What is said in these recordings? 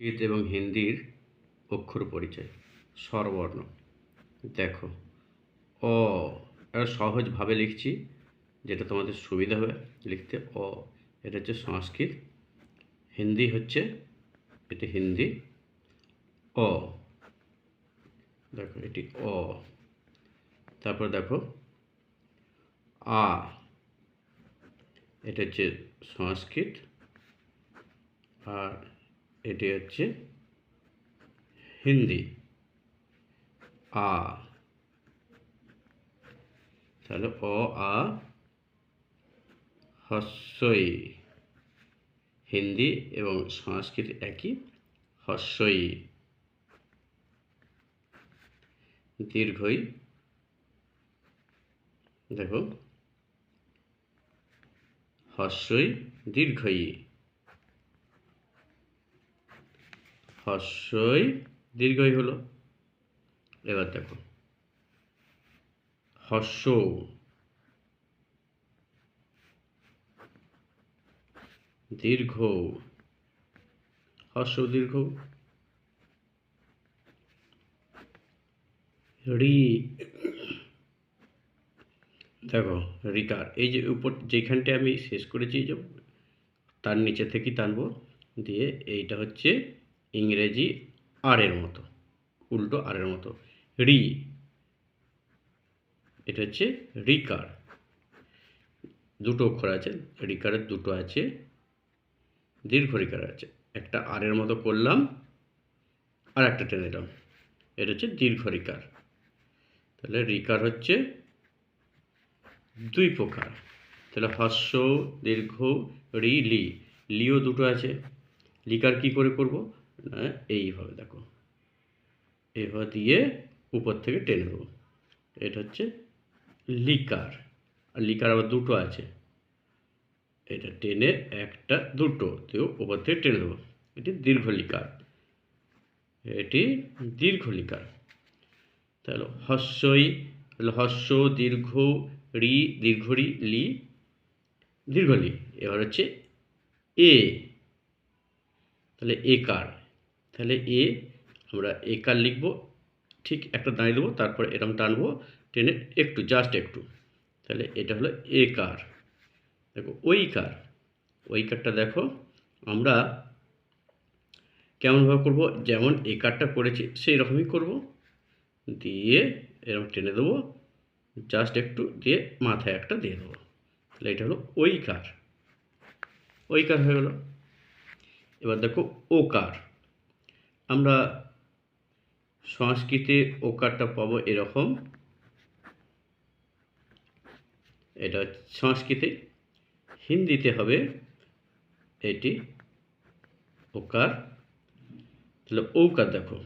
সংস্কৃত এবং হিন্দির অক্ষর পরিচয়, স্বরবর্ণ। দেখো, অ এটা সহজভাবে লিখছি, যেটা তোমাদের সুবিধা হবে লিখতে, অ, এটা হচ্ছে সংস্কৃত, হিন্দি হচ্ছে, এটি হিন্দি, অ। দেখো, এটি অ। তারপর দেখো, আ, এটা হচ্ছে সংস্কৃত, আর এটি হচ্ছে হিন্দি। আ। তাহলে অ, আ, হস্যই। হিন্দি এবং সংস্কৃত একই, হস্যই। দীর্ঘই। দেখো। হস্যই দীর্ঘই। হস্যই দীর্ঘই হলো। এবার দেখো। হস্য দীর্ঘ। হস্য দীর্ঘ। রি। দেখো রিকার এই যে উপর যেখানটা আমি শেষ করেছি যে তার নিচে থেকেই টানবো, দিয়ে এইটা হচ্ছে ইংরেজি আরের মতো, উল্টো আরের মতো। রি, এটা হচ্ছে রিকার। দুটো অক্ষর আছে, রিকারের দুটো আছে, দীর্ঘ রিকার আছে। একটা আরের মতো করলাম আর একটা টেনে দিলাম এটা হচ্ছে দীর্ঘ রিকার। তাহলে রিকার হচ্ছে দুই প্রকার। তাহলে হস্য, দীর্ঘ, রি, লি। লিও দুটো আছে। লিকার কি করে করব? এইভাবে দেখো। এইভাবে দিয়ে উপর থেকে টেনে দেবো। এটা হচ্ছে লিকার। আর লিকার আবার দুটো আছে। এটা টেনে একটা দুটো তো উপর থেকে টেনে দেবো। এটি দীর্ঘ লিকার। এটি দীর্ঘ লিকার। তাহলে হস্যই হস্য, দীর্ঘ, রি দীর্ঘ রি, লি, দীর্ঘ লি। এবার হচ্ছে এ। তাহলে একার তাহলে এ আমরা একার লিখব, ঠিক একটা দাঁড়িয়ে দেবো, তারপর এরম টানবো, টেনে একটু জাস্ট একটু। তাহলে এটা হলো এ কার। দেখো, ওই কার, ওই কারটা দেখো, আমরা কেমনভাবে করব, যেমন এ কারটা করেছি, সেই রকমই করব। দিয়ে এরকম টেনে দেবো জাস্ট একটু, দিয়ে মাথায় একটা দিয়ে দেবো। তাহলে এটা হলো ওই কার। ওই কার হয়ে গেলো। এবার দেখো ওকার আমরা সংস্কৃতে ওকারটা পাবো এরকম। এটা সংস্কৃতে। হিন্দিতে হবে এটি ওকার তাহলে ঔকার দেখো।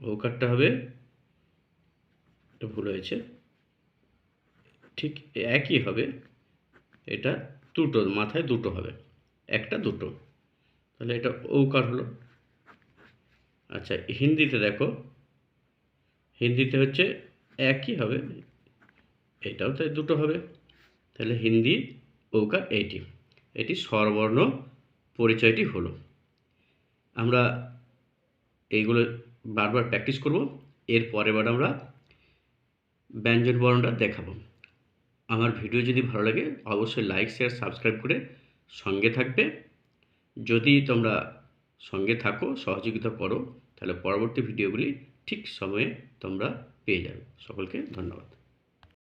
ওকারটা হবে, এটা ভুল হয়েছে। ঠিক একই হবে। এটা দুটো, মাথায় দুটো হবে। একটা দুটো। তাহলে এটা ওকার হলো। আচ্ছা হিন্দিতে দেখো। হিন্দিতে হচ্ছে একই হবে। এটাও তাই দুটো হবে। তাহলে হিন্দি ওকার এইটি। এটি স্বরবর্ণ পরিচয়টি হলো। আমরা এইগুলো বারবার প্র্যাকটিস করব। এর পরের বার আমরা ব্যঞ্জন বর্ণটা দেখাবো। আমার ভিডিও যদি ভালো লাগে, অবশ্যই লাইক, শেয়ার, সাবস্ক্রাইব করে সঙ্গে থাকবে। যদি তোমরা সঙ্গে থাকো, সহযোগিতা করো, তাহলে পরবর্তী ভিডিওগুলি ঠিক সময়ে তোমরা পেয়ে যাবে। সকলকে ধন্যবাদ।